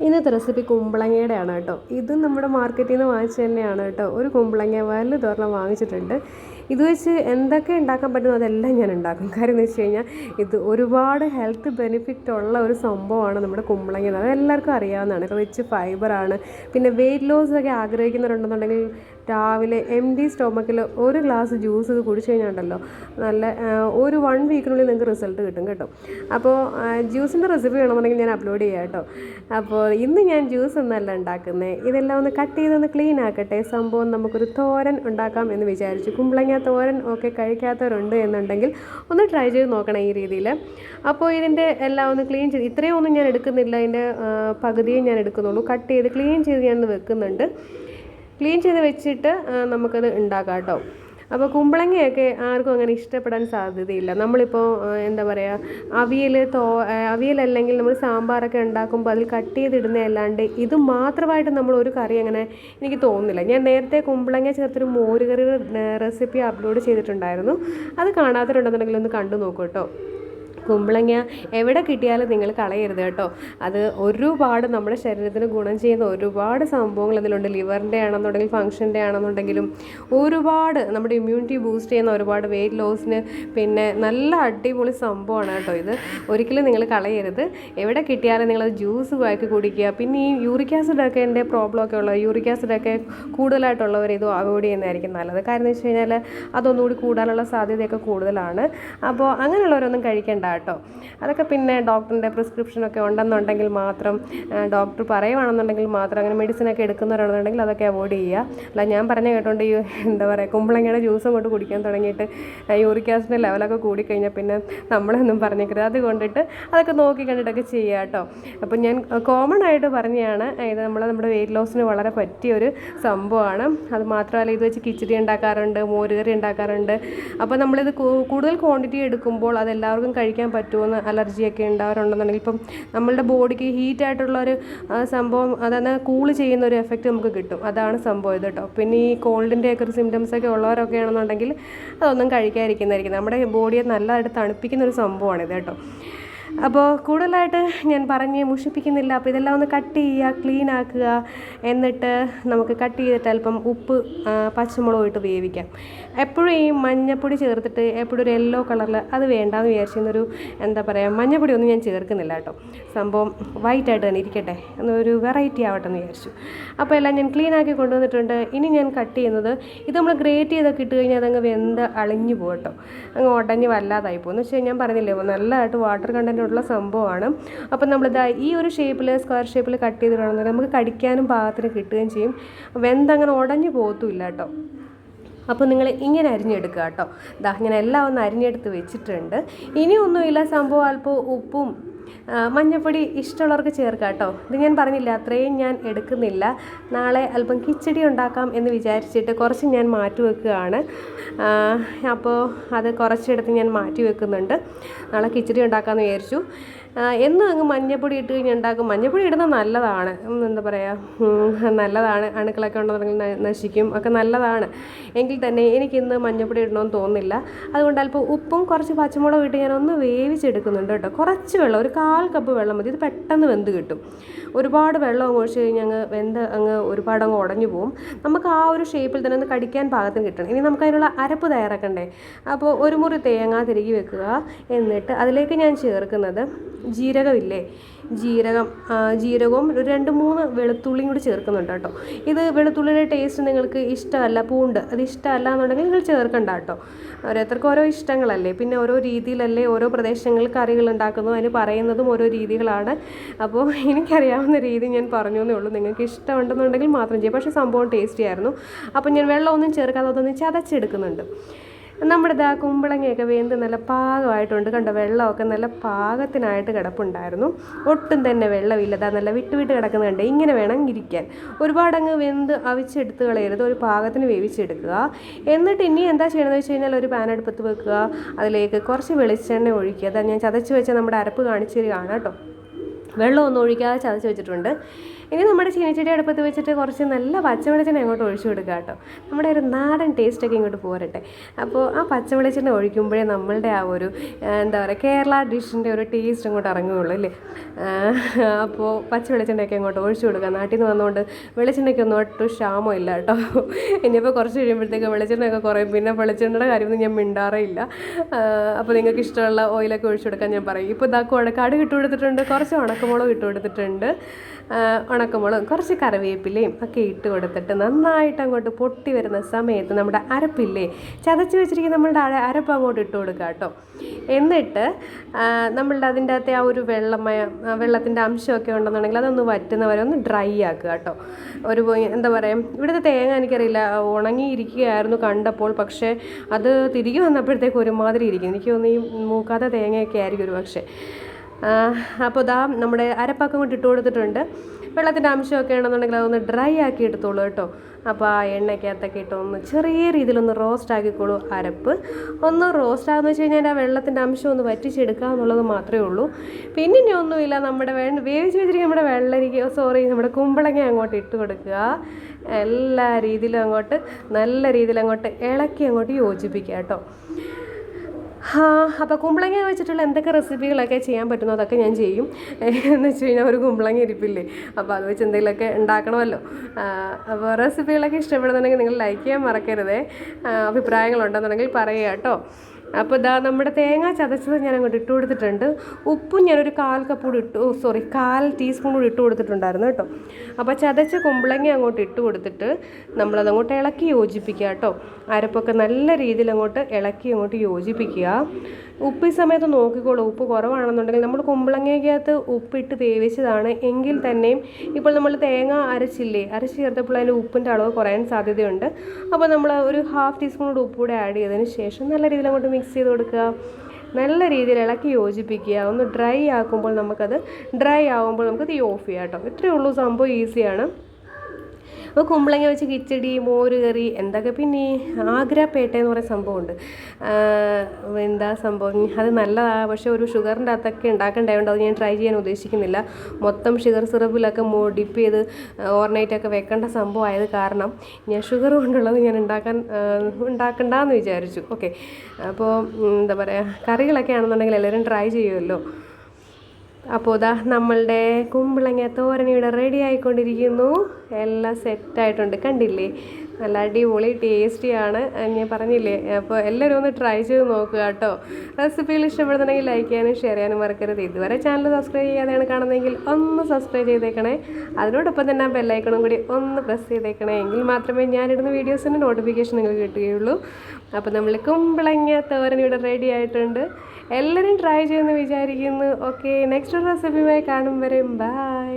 ഇന്നത്തെ റെസിപ്പി കുമ്പളങ്ങയുടെ ആണ് കേട്ടോ. ഇതും നമ്മുടെ മാർക്കറ്റിൽ നിന്ന് വാങ്ങിച്ചു തന്നെയാണ് കേട്ടോ. ഒരു കുമ്പളങ്ങ വലുതൊരെണ്ണം വാങ്ങിച്ചിട്ടുണ്ട്. ഇത് വെച്ച് എന്തൊക്കെ ഉണ്ടാക്കാൻ പറ്റുമോ അതെല്ലാം ഞാൻ ഉണ്ടാക്കും. കാര്യം എന്ന് വെച്ച് കഴിഞ്ഞാൽ ഇത് ഒരുപാട് ഹെൽത്ത് ബെനിഫിറ്റ് ഉള്ള ഒരു സംഭവമാണ് നമ്മുടെ കുമ്പളങ്ങ. അത് എല്ലാവർക്കും അറിയാവുന്നതാണ്. റിച്ച് ഫൈബറാണ് പിന്നെ വെയിറ്റ് ലോസ് ഒക്കെ ആഗ്രഹിക്കുന്നവരുണ്ടെന്നുണ്ടെങ്കിൽ രാവിലെ എം ഡി സ്റ്റൊമക്കിൽ ഒരു ഗ്ലാസ് ജ്യൂസ് ഇത് കുടിച്ചു കഴിഞ്ഞാൽ നല്ല ഒരു വൺ വീക്കിനുള്ളിൽ നിങ്ങൾക്ക് റിസൾട്ട് കിട്ടും കേട്ടോ. അപ്പോൾ ജ്യൂസിന്റെ റെസിപ്പി വേണമെന്നുണ്ടെങ്കിൽ ഞാൻ അപ്ലോഡ് ചെയ്യാം കേട്ടോ. അപ്പോൾ ഇന്ന് ഞാൻ ജ്യൂസ് ഒന്നല്ല ഉണ്ടാക്കുന്നത് ഇതെല്ലാം ഒന്ന് കട്ട് ചെയ്തൊന്ന് ക്ലീൻ ആക്കട്ടെ. സംഭവം നമുക്കൊരു തോരൻ ഉണ്ടാക്കാം എന്ന് വിചാരിച്ചു. കുമ്പളങ്ങ തോരൻ ഒക്കെ കഴിക്കാത്തവരുണ്ട് എന്നുണ്ടെങ്കിൽ ഒന്ന് ട്രൈ ചെയ്ത് നോക്കണം ഈ രീതിയിൽ അപ്പോൾ ഇതിന്റെ എല്ലാം ഒന്ന് ക്ലീൻ ചെയ്ത് ഇത്രയും ഒന്നും ഞാൻ എടുക്കുന്നില്ല. അതിന്റെ പകുതിയും ഞാൻ എടുക്കുന്നുള്ളൂ. കട്ട് ചെയ്ത് ക്ലീൻ ചെയ്ത് ഞാൻ വെക്കുന്നുണ്ട്. ക്ലീൻ ചെയ്ത് വെച്ചിട്ട് നമുക്കത് ഉണ്ടാക്കാം കേട്ടോ. അപ്പോൾ കുമ്പളങ്ങയൊക്കെ ആർക്കും അങ്ങനെ ഇഷ്ടപ്പെടാൻ സാധ്യതയില്ല. നമ്മളിപ്പോൾ എന്താ പറയുക അവിയൽ തോ അവിയലല്ലെങ്കിൽ നമ്മൾ സാമ്പാറൊക്കെ ഉണ്ടാക്കുമ്പോൾ അതിൽ കട്ട് ചെയ്തിടുന്ന അല്ലാണ്ട് ഇത് മാത്രമായിട്ട് നമ്മൾ ഒരു കറി അങ്ങനെ എനിക്ക് തോന്നുന്നില്ല. ഞാൻ നേരത്തെ കുമ്പളങ്ങ ചേർത്തൊരു മോരുകറി റെസിപ്പി അപ്ലോഡ് ചെയ്തിട്ടുണ്ടായിരുന്നു. അത് കാണാത്തവരുണ്ടെന്നുണ്ടെങ്കിൽ ഒന്ന് കണ്ടു നോക്കൂ കേട്ടോ. കുമ്പളങ്ങ എവിടെ കിട്ടിയാലും നിങ്ങൾ കളയരുത് കേട്ടോ. അത് ഒരുപാട് നമ്മുടെ ശരീരത്തിന് ഗുണം ചെയ്യുന്ന ഒരുപാട് സംഭവങ്ങൾ ഇതിലുണ്ട് ലിവറിന്റെ ആണെന്നുണ്ടെങ്കിൽ ഫംഗ്ഷന്റെ ആണെന്നുണ്ടെങ്കിലും ഒരുപാട് നമ്മുടെ ഇമ്മ്യൂണിറ്റി ബൂസ്റ്റ് ചെയ്യുന്ന ഒരുപാട് വെയിറ്റ് ലോസിന് പിന്നെ നല്ല അടിപൊളി സംഭവമാണ് കേട്ടോ ഇത്. ഒരിക്കലും നിങ്ങൾ കളയരുത്. എവിടെ കിട്ടിയാലും നിങ്ങളത് ജ്യൂസ് ആക്കി കുടിക്കുക. പിന്നെ ഈ യൂറിക് ആസിഡൊക്കെ എന്റെ പ്രോബ്ലമൊക്കെ ഉള്ളത് ഉള്ള യൂറിക് ആസിഡൊക്കെ കൂടുതലായിട്ടുള്ളവർ ഇത് അവോയ്ഡ് ചെയ്യുന്നതായിരിക്കും നല്ലത്. കാരണം എന്ന് വെച്ച് കഴിഞ്ഞാൽ അതൊന്നുകൂടി കൂടാനുള്ള സാധ്യതയൊക്കെ കൂടുതലാണ്. അപ്പോൾ അങ്ങനെയുള്ളവരൊന്നും കഴിക്കണ്ട കേട്ടോ. അതൊക്കെ പിന്നെ ഡോക്ടറിന്റെ പ്രിസ്ക്രിപ്ഷനൊക്കെ ഉണ്ടെന്നുണ്ടെങ്കിൽ മാത്രം ഡോക്ടർ പറയുവാണെന്നുണ്ടെങ്കിൽ മാത്രം അങ്ങനെ മെഡിസിനൊക്കെ എടുക്കുന്നവരാണെന്നുണ്ടെങ്കിൽ അതൊക്കെ അവോയ്ഡ് ചെയ്യുക. അല്ല ഞാൻ പറഞ്ഞ കേട്ടോണ്ട് ഈ എന്താ പറയുക കുമ്പളങ്ങയുടെ ജ്യൂസ് അങ്ങോട്ട് കുടിക്കാൻ തുടങ്ങിയിട്ട് യൂറിക് ആസിഡിന്റെ ലെവലൊക്കെ കൂടിക്കഴിഞ്ഞാൽ പിന്നെ നമ്മളൊന്നും പറഞ്ഞേക്കരുത്. അത് കൊണ്ടിട്ട് അതൊക്കെ നോക്കി കണ്ടിട്ടൊക്കെ ചെയ്യുക കേട്ടോ. അപ്പം ഞാൻ കോമൺ ആയിട്ട് പറഞ്ഞതാണ് ഇത് നമ്മൾ നമ്മുടെ വെയിറ്റ് ലോസിന് വളരെ പറ്റിയ പറ്റിയൊരു സംഭവമാണ്. അത് മാത്രമല്ല ഇത് വെച്ച് കിച്ചടി ഉണ്ടാക്കാറുണ്ട് മോരുകറി ഉണ്ടാക്കാറുണ്ട്. അപ്പോൾ നമ്മളിത് കൂടുതൽ ക്വാണ്ടിറ്റി എടുക്കുമ്പോൾ അത് എല്ലാവർക്കും കഴിക്കാൻ പറ്റുമെന്ന് അലർജിയൊക്കെ ഉണ്ടാവാറുണ്ടെന്നുണ്ടെങ്കിൽ ഇപ്പം നമ്മളുടെ ബോഡിക്ക് ഹീറ്റ് ആയിട്ടുള്ള ഒരു സംഭവം അതാണ് കൂൾ ചെയ്യുന്ന ഒരു എഫക്റ്റ് നമുക്ക് കിട്ടും. അതാണ് സംഭവം ഇത് കേട്ടോ. പിന്നെ ഈ കോൾഡിന്റെ ഒക്കെ ഒരു സിംറ്റംസ് ഒക്കെ ഉള്ളവരൊക്കെ ആണെന്നുണ്ടെങ്കിൽ അതൊന്നും കഴിക്കാതിരിക്കുന്നതായിരിക്കും. നമ്മുടെ ബോഡിയെ നല്ലതായിട്ട് തണുപ്പിക്കുന്ന ഒരു സംഭവമാണ് ഇത് കേട്ടോ. അപ്പോൾ കൂടുതലായിട്ട് ഞാൻ പറഞ്ഞ് മുഷിപ്പിക്കുന്നില്ല. അപ്പോൾ ഇതെല്ലാം ഒന്ന് കട്ട് ചെയ്യുക ക്ലീൻ ആക്കുക. എന്നിട്ട് നമുക്ക് കട്ട് ചെയ്തിട്ട് അല്പം ഉപ്പ് പച്ചമുളകും ഇട്ട് വേവിക്കാം. എപ്പോഴും ഈ മഞ്ഞപ്പൊടി ചേർത്തിട്ട് എപ്പോഴും ഒരു യെല്ലോ കളറിൽ അത് വേണ്ടാന്ന് വിചാരിച്ചിരുന്നൊരു എന്താ പറയുക മഞ്ഞപ്പൊടി ഒന്നും ഞാൻ ചേർക്കുന്നില്ല കേട്ടോ. സംഭവം വൈറ്റ് ആയിട്ട് തന്നെ ഇരിക്കട്ടെ എന്നൊരു വെറൈറ്റി ആവട്ടെ എന്ന് വിചാരിച്ചു. അപ്പോൾ എല്ലാം ഞാൻ ക്ലീൻ ആക്കി കൊണ്ടുവന്നിട്ടുണ്ട്. ഇനി ഞാൻ കട്ട് ചെയ്യുന്നത് ഇത് നമ്മൾ ഗ്രേറ്റ് ചെയ്തൊക്കെ ഇട്ട് കഴിഞ്ഞാൽ അതങ്ങ് വെന്ത് അളിഞ്ഞു പോകട്ടോ കേട്ടോ. അങ്ങ് ഉടഞ്ഞ് വല്ലാതായി പോകും. എന്ന് വെച്ച് ഞാൻ പറഞ്ഞില്ലേ നല്ലതായിട്ട് വാട്ടർ കണ്ടന്റ് ഉള്ള സംഭവമാണ്. അപ്പം നമ്മളിതാ ഈ ഒരു ഷേപ്പിൽ സ്ക്വയർ ഷേപ്പിൽ കട്ട് ചെയ്തിട്ടുണ്ടെങ്കിൽ നമുക്ക് കടിക്കാനും പാകത്തിന് കിട്ടുകയും ചെയ്യും. വെന്തങ്ങനെ ഉടഞ്ഞു പോകത്തുമില്ല കേട്ടോ. അപ്പോൾ നിങ്ങൾ ഇങ്ങനെ അരിഞ്ഞെടുക്കുക കേട്ടോ. ഇതാ ഇങ്ങനെ എല്ലാം ഒന്ന് അരിഞ്ഞെടുത്ത് വെച്ചിട്ടുണ്ട്. ഇനിയൊന്നുമില്ല. സംഭവം അല്പം ഉപ്പും മഞ്ഞപ്പൊടി ഇഷ്ടമുള്ളവർക്ക് ചേർക്കാം കേട്ടോ. ഇത് ഞാൻ പറഞ്ഞില്ല അത്രയും ഞാൻ എടുക്കുന്നില്ല. നാളെ അല്പം കിച്ചടി ഉണ്ടാക്കാം എന്ന് വിചാരിച്ചിട്ട് കുറച്ച് ഞാൻ മാറ്റി വെക്കുകയാണ്. അപ്പോൾ അത് കുറച്ചെടുത്ത് ഞാൻ മാറ്റി വെക്കുന്നുണ്ട്. നാളെ കിച്ചടി ഉണ്ടാക്കാമെന്ന് വിചാരിച്ചു. എന്നും അങ്ങ് മഞ്ഞപ്പൊടി ഇട്ട് കഴിഞ്ഞ് ഉണ്ടാക്കും. മഞ്ഞപ്പൊടി ഇടുന്നത് നല്ലതാണ്. എന്താ പറയുക നല്ലതാണ്. അണുക്കളൊക്കെ ഉണ്ടെന്നുണ്ടെങ്കിൽ നശിക്കും. ഒക്കെ നല്ലതാണ്. എങ്കിൽ തന്നെ എനിക്കിന്ന് മഞ്ഞപ്പൊടി ഇടണമെന്ന് തോന്നുന്നില്ല. അതുകൊണ്ട് അല്പം ഉപ്പും കുറച്ച് പച്ചമുളകും ഇട്ട് ഞാൻ ഒന്ന് വേവിച്ചെടുക്കുന്നുണ്ട് കേട്ടോ. കുറച്ച് വെള്ളം ഒരു കാൽ കപ്പ് വെള്ളം മതി. ഇത് പെട്ടെന്ന് വെന്ത് കിട്ടും. ഒരുപാട് വെള്ളം അങ്ങ് ഒഴിച്ച് കഴിഞ്ഞാൽ അങ്ങ് വെന്ത് അങ്ങ് ഒരുപാട് അങ്ങ് ഉടഞ്ഞു പോകും നമുക്ക് ആ ഒരു ഷേപ്പിൽ തന്നെ ഒന്ന് കടിക്കാൻ പാകത്തിന് കിട്ടണം. ഇനി നമുക്ക് അതിനുള്ള അരപ്പ് തയ്യാറാക്കണ്ടേ? അപ്പോൾ ഒരു മുറി തേങ്ങ തിരികെ വെക്കുക. എന്നിട്ട് അതിലേക്ക് ഞാൻ ചേർക്കുന്നത് ജീരകമില്ലേ? ജീരകം ജീരകവും ഒരു രണ്ട് മൂന്ന് വെളുത്തുള്ളിയും കൂടി ചേർക്കുന്നുണ്ട് കേട്ടോ. ഇത് വെളുത്തുള്ളിയുടെ ടേസ്റ്റ് നിങ്ങൾക്ക് ഇഷ്ടമല്ല പൂണ്ട്. അത് ഇഷ്ടമല്ല എന്നുണ്ടെങ്കിൽ നിങ്ങൾ ചേർക്കണ്ട കേട്ടോ. ഓരോരുത്തർക്കും ഓരോ ഇഷ്ടങ്ങളല്ലേ. പിന്നെ ഓരോ രീതിയിലല്ലേ ഓരോ പ്രദേശങ്ങളിൽ കറികൾ ഉണ്ടാക്കുന്നു. അതിന് പറയുന്നതും ഓരോ രീതികളാണ്. അപ്പോൾ എനിക്കറിയാവുന്ന രീതി ഞാൻ പറഞ്ഞു എന്നേ ഉള്ളൂ. നിങ്ങൾക്ക് ഇഷ്ടമുണ്ടെന്നുണ്ടെങ്കിൽ മാത്രം ചെയ്യാം. പക്ഷേ സംഭവം ടേസ്റ്റി ആയിരുന്നു. അപ്പോൾ ഞാൻ വെള്ളമൊന്നും ചേർക്കാതെ അതൊന്ന് ചതച്ചെടുക്കുന്നുണ്ട്. നമ്മുടെ ഇതാ കുമ്പളങ്ങയൊക്കെ വെന്ത് നല്ല പാകമായിട്ടുണ്ട്. കണ്ടോ വെള്ളമൊക്കെ നല്ല പാകത്തിനായിട്ട് കിടപ്പുണ്ടായിരുന്നു. ഒട്ടും തന്നെ വെള്ളമില്ല. ഇതാ നല്ല വിട്ട് വിട്ട് കിടക്കുന്ന കണ്ടേ? ഇങ്ങനെ വേണം ഇരിക്കാൻ. ഒരുപാടങ്ങ് വെന്ത് അവിച്ചെടുത്ത് കളയരുത്. ഒരു പാകത്തിന് വേവിച്ചെടുക്കുക. എന്നിട്ട് ഇനി എന്താ ചെയ്യണമെന്ന് വെച്ച് കഴിഞ്ഞാൽ ഒരു പാൻ അടുപ്പത്ത് വെക്കുക. അതിലേക്ക് കുറച്ച് വെളിച്ചെണ്ണ ഒഴിക്കുക. അതാ ഞാൻ ചതച്ച് വെച്ച നമ്മുടെ അരപ്പ് കാണിച്ചു തരികയാണ് കേട്ടോ. വെള്ളമൊന്നും ഒഴിക്കാതെ ചതച്ച് വെച്ചിട്ടുണ്ട്. ഇനി നമ്മുടെ ചീനച്ചെടി അടുപ്പത്ത് വെച്ചിട്ട് കുറച്ച് നല്ല പച്ചവെളിച്ചെണ്ണ അങ്ങോട്ട് ഒഴിച്ചു കൊടുക്കുക കേട്ടോ. നമ്മുടെ ഒരു നാടൻ ടേസ്റ്റൊക്കെ ഇങ്ങോട്ട് പോരട്ടെ. അപ്പോൾ ആ പച്ചവെളിച്ചെണ്ണ ഒഴിക്കുമ്പോഴേ നമ്മളുടെ ആ ഒരു എന്താ പറയുക കേരള ഡിഷിന്റെ ഒരു ടേസ്റ്റ് അങ്ങോട്ട് ഇറങ്ങുകയുള്ളൂ അല്ലേ? അപ്പോൾ പച്ചവെളിച്ചെണ്ണയൊക്കെ അങ്ങോട്ട് ഒഴിച്ചു കൊടുക്കുക നാട്ടിൽ നിന്ന് വന്നുകൊണ്ട് വെളിച്ചെണ്ണയ്ക്കൊന്നും ഒട്ടും ക്ഷാമം ഇല്ല കേട്ടോ. ഇനിയിപ്പോൾ കുറച്ച് കഴിയുമ്പോഴത്തേക്ക് വെളിച്ചെണ്ണയൊക്കെ കുറയും. പിന്നെ വെളിച്ചെണ്ണയുടെ കാര്യമൊന്നും ഞാൻ മിണ്ടാറേ ഇല്ല. അപ്പോൾ നിങ്ങൾക്ക് ഇഷ്ടമുള്ള ഓയിലൊക്കെ ഒഴിച്ചു കൊടുക്കാൻ ഞാൻ പറയും. ഇപ്പോൾ ഇതാ കടുക് ഇട്ട് കൊടുത്തിട്ടുണ്ട്. കുറച്ച് ഉണക്കമുളക് ഇട്ട് കൊടുത്തിട്ടുണ്ട്. ഉണക്കമുളകും കുറച്ച് കറിവേപ്പിലയും ഒക്കെ ഇട്ട് കൊടുത്തിട്ട് നന്നായിട്ട് അങ്ങോട്ട് പൊട്ടി വരുന്ന സമയത്ത് നമ്മുടെ അരപ്പില്ലേ ചതച്ച് വെച്ചിരിക്കുന്ന നമ്മളുടെ അര അരപ്പ് അങ്ങോട്ട് ഇട്ട് കൊടുക്കുക കേട്ടോ. എന്നിട്ട് നമ്മളുടെ അതിന്റെ അകത്തെ ആ ഒരു വെള്ളമയ വെള്ളത്തിന്റെ അംശമൊക്കെ ഉണ്ടെന്നുണ്ടെങ്കിൽ അതൊന്ന് വറ്റുന്നവരെ ഒന്ന് ഡ്രൈ ആക്കുക കേട്ടോ. ഒരു എന്താ പറയുക ഇവിടുത്തെ തേങ്ങ എനിക്കറിയില്ല ഉണങ്ങിയിരിക്കുകയായിരുന്നു കണ്ടപ്പോൾ പക്ഷേ അത് തിരികെ വന്നപ്പോഴത്തേക്ക് ഒരുമാതിരി ഇരിക്കും എനിക്ക് തോന്നുന്നു ഈ മൂക്കാത്ത തേങ്ങയൊക്കെ ആയിരിക്കും ഒരു പക്ഷേ. അപ്പോൾ ഇതാ നമ്മുടെ അരപ്പാക്കം കൊണ്ട് ഇട്ട് കൊടുത്തിട്ടുണ്ട്. വെള്ളത്തിന്റെ അംശമൊക്കെ ആണെന്നുണ്ടെങ്കിൽ അതൊന്ന് ഡ്രൈ ആക്കി എടുത്തോളൂ കേട്ടോ. അപ്പോൾ ആ എണ്ണയ്ക്കകത്തൊക്കെ ഇട്ട് ഒന്ന് ചെറിയ രീതിയിലൊന്ന് റോസ്റ്റ് ആക്കിക്കോളൂ അരപ്പ്. ഒന്ന് റോസ്റ്റ് ആകുന്ന വെച്ച് കഴിഞ്ഞാൽ ആ വെള്ളത്തിന്റെ അംശം ഒന്ന് വറ്റിച്ചെടുക്കുക എന്നുള്ളത് മാത്രമേ ഉള്ളൂ. പിന്നെ ഇനി ഒന്നുമില്ല നമ്മുടെ വേ വേവിച്ച് വെച്ചിരിക്കുന്ന നമ്മുടെ വെള്ളരിക്ക സോറി നമ്മുടെ കുമ്പളങ്ങ അങ്ങോട്ട് ഇട്ട് കൊടുക്കുക. എല്ലാ രീതിയിലും അങ്ങോട്ട് നല്ല രീതിയിൽ അങ്ങോട്ട് ഇളക്കി അങ്ങോട്ട് യോജിപ്പിക്കുക കേട്ടോ. അപ്പോൾ കുമ്പളങ്ങ വെച്ചിട്ടുള്ള എന്തൊക്കെ റെസിപ്പികളൊക്കെ ചെയ്യാൻ പറ്റുന്നോ? അതൊക്കെ ഞാൻ ചെയ്യും. എന്ന് വെച്ച് കഴിഞ്ഞാൽ ഒരു കുമ്പളങ്ങ ഇരിപ്പില്ലേ? അപ്പോൾ അത് വെച്ച് എന്തെങ്കിലുമൊക്കെ ഉണ്ടാക്കണമല്ലോ. അപ്പോൾ റെസിപ്പികളൊക്കെ ഇഷ്ടപ്പെടുന്നുണ്ടെങ്കിൽ നിങ്ങൾ ലൈക്ക് ചെയ്യാൻ മറക്കരുതേ. അഭിപ്രായങ്ങളുണ്ടെന്നുണ്ടെങ്കിൽ പറയുക കേട്ടോ. അപ്പോൾ ഇതാ നമ്മുടെ തേങ്ങ ചതച്ചത് ഞാൻ അങ്ങോട്ട് ഇട്ട് കൊടുത്തിട്ടുണ്ട്. ഉപ്പും ഞാനൊരു കാൽ കപ്പ് കൂടി ഇട്ടു സോറി കാൽ ടീസ്പൂൺ കൂടി ഇട്ട് കൊടുത്തിട്ടുണ്ടായിരുന്നു കേട്ടോ. അപ്പോൾ ചതച്ച കുമ്പളങ്ങ അങ്ങോട്ട് ഇട്ട് കൊടുത്തിട്ട് നമ്മളത് അങ്ങോട്ട് ഇളക്കി യോജിപ്പിക്കുക കേട്ടോ. അരപ്പൊക്കെ നല്ല രീതിയിൽ അങ്ങോട്ട് ഇളക്കി അങ്ങോട്ട് യോജിപ്പിക്കുക. ഉപ്പ് ഈ സമയത്ത് നോക്കിക്കോളൂ ഉപ്പ് കുറവാണെന്നുണ്ടെങ്കിൽ നമ്മൾ കുമ്പളങ്ങയ്ക്കകത്ത് ഉപ്പിട്ട് വേവിച്ചതാണ്. എങ്കിൽ തന്നെയും ഇപ്പോൾ നമ്മൾ തേങ്ങ അരച്ചില്ലേ അരച്ച് ചേർത്തപ്പോൾ അതിന്റെ ഉപ്പിന്റെ അളവ് കുറയാൻ സാധ്യതയുണ്ട്. അപ്പോൾ നമ്മൾ ഒരു ഹാഫ് ടീസ്പൂൺ കൂടി ഉപ്പ് കൂടെ ആഡ് ചെയ്തതിന് ശേഷം നല്ല രീതിയിൽ അങ്ങോട്ട് മിക്സ് ചെയ്ത് കൊടുക്കുക. നല്ല രീതിയിൽ ഇളക്കി യോജിപ്പിക്കുക. ഒന്ന് ഡ്രൈ ആക്കുമ്പോൾ നമുക്കത് ഡ്രൈ ആകുമ്പോൾ നമുക്ക് തീ ഓഫ് ചെയ്യാം കേട്ടോ. ഇത്രയേ ഉള്ളൂ സംഭവം ഈസിയാണ്. അപ്പോൾ കുമ്പളങ്ങ വെച്ച് കിച്ചടി മോര് കറി എന്തൊക്കെ പിന്നെ ആഗ്ര പേട്ട എന്ന് പറയുന്ന സംഭവമുണ്ട്. എന്താ സംഭവം? അത് നല്ലതാണ് പക്ഷേ ഒരു ഷുഗറിന്റെ അകത്തൊക്കെ ഉണ്ടാക്കേണ്ടതുകൊണ്ട് അത് ഞാൻ ട്രൈ ചെയ്യാൻ ഉദ്ദേശിക്കുന്നില്ല. മൊത്തം ഷുഗർ സിറപ്പിലൊക്കെ ഡിപ്പ് ചെയ്ത് ഓവർനൈറ്റൊക്കെ വെക്കേണ്ട സംഭവമായത് കാരണം ഞാൻ ഷുഗർ കൊണ്ടുള്ളത് ഞാൻ ഉണ്ടാക്കാൻ ഉണ്ടാക്കണ്ടെന്ന് വിചാരിച്ചു. ഓക്കെ. അപ്പോൾ എന്താ പറയുക കറികളൊക്കെ ആണെന്നുണ്ടെങ്കിൽ എല്ലാവരും ട്രൈ ചെയ്യുമല്ലോ. അപ്പോൾ ഇതാ നമ്മളുടെ കുമ്പളങ്ങ തോരൻ ഇവിടെ റെഡി ആയിക്കൊണ്ടിരിക്കുന്നു. എല്ലാം സെറ്റായിട്ടുണ്ട്. കണ്ടില്ലേ? നല്ല അടിപൊളി ടേസ്റ്റിയാണ്. ഞാൻ പറഞ്ഞില്ലേ അപ്പോൾ എല്ലാവരും ഒന്ന് ട്രൈ ചെയ്ത് നോക്കുക കേട്ടോ. റെസിപ്പികൾ ഇഷ്ടപ്പെടുന്നുണ്ടെങ്കിൽ ലൈക്ക് ചെയ്യാനും ഷെയർ ചെയ്യാനും മറക്കരുത്. ഇതുവരെ ചാനൽ സബ്സ്ക്രൈബ് ചെയ്യാതെയാണ് കാണുന്നതെങ്കിൽ ഒന്ന് സബ്സ്ക്രൈബ് ചെയ്തേക്കണേ. അതിനോടൊപ്പം തന്നെ ബെല്ലൈക്കണും കൂടി ഒന്ന് പ്രസ് ചെയ്തേക്കണേ. എങ്കിൽ മാത്രമേ ഞാനിടുന്ന വീഡിയോസിന്റെ നോട്ടിഫിക്കേഷൻ നിങ്ങൾക്ക് കിട്ടുകയുള്ളൂ. അപ്പോൾ നമ്മൾ കുമ്പളങ്ങ തോരൻ ഇവിടെ റെഡി ആയിട്ടുണ്ട്. എല്ലാവരും ട്രൈ ചെയ്യുമെന്ന് വിചാരിക്കുന്നു. ഓക്കെ നെക്സ്റ്റ് റെസിപ്പിയുമായി കാണും വരെ. ബൈ